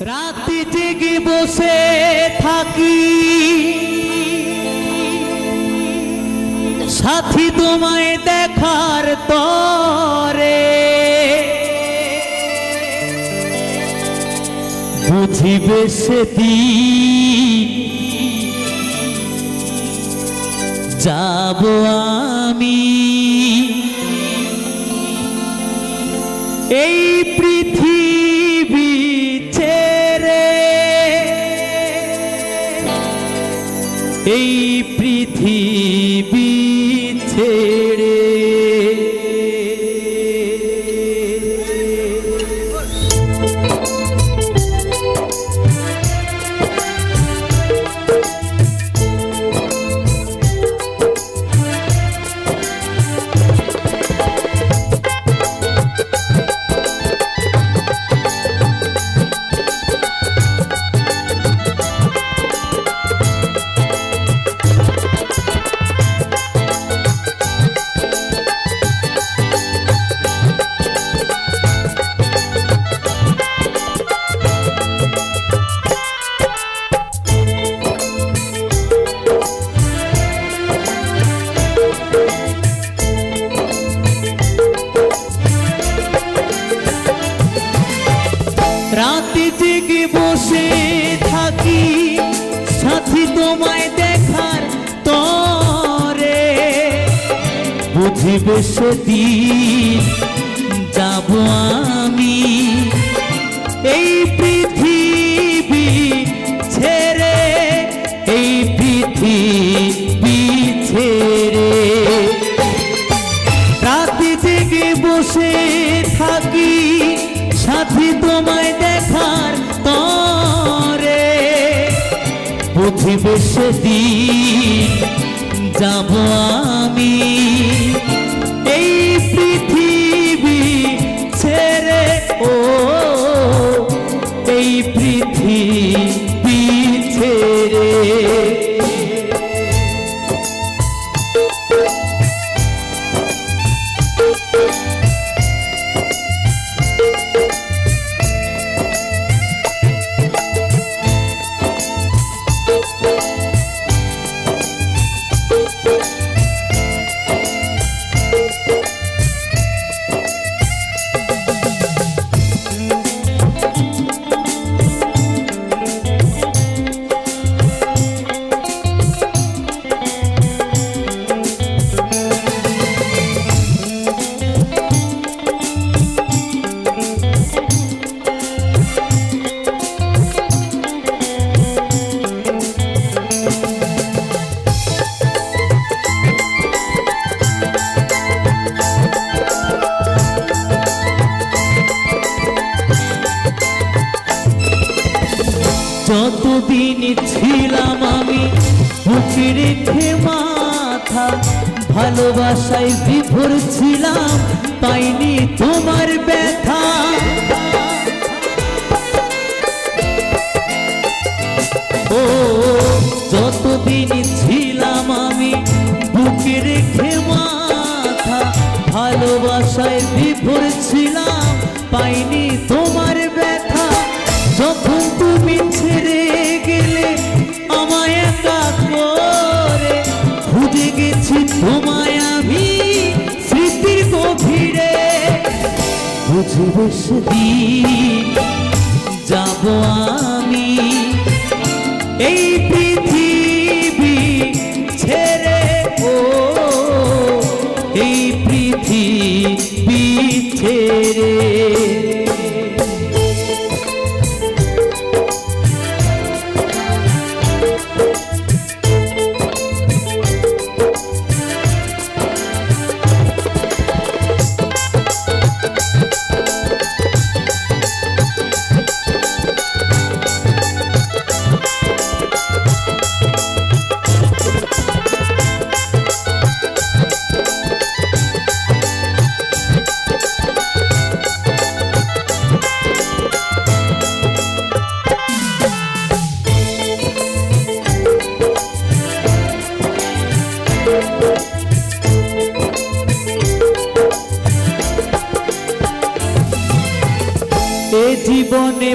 রাতে জেগে বসে থাকি। সাথী তোমায় দেখার তরে। বুঝিবে সেদিন যাব আমি। এই পৃথিবী পৃথিবী বুঝিবে সেদিন যাব আমি। এই পৃথিবী ছেড়ে, এই পৃথিবী ছেড়ে। রাতে জেগে বসে থাকি, সাথী তোমায় দেখার তরে। বুঝিবে সেদিন যাব আমি। যতদিন ছিলাম আমি বুকে রেখে মাথা ভালোবাসায় বিভোর ছিলাম পাইনি তোমার ব্যথা। ও যতদিন বুঝবে সেদিন যাব আমি। এই পৃথিবী ছেড়ে ও এই পৃথিবী ছেড়ে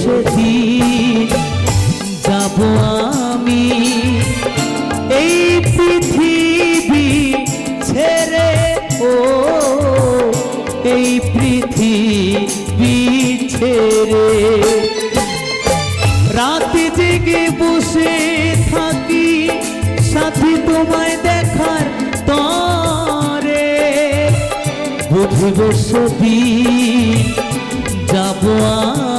সেদিন যাব আমি। এই পৃথিবী ছেড়ে ও, এই পৃথিবী ছেড়ে। রাতে জেগে বসে থাকি, সাথী তোমায় দেখার তরে। বুঝব সেদিন যাব আমি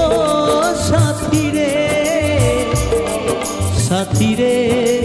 ও সাথী রে সাথী রে।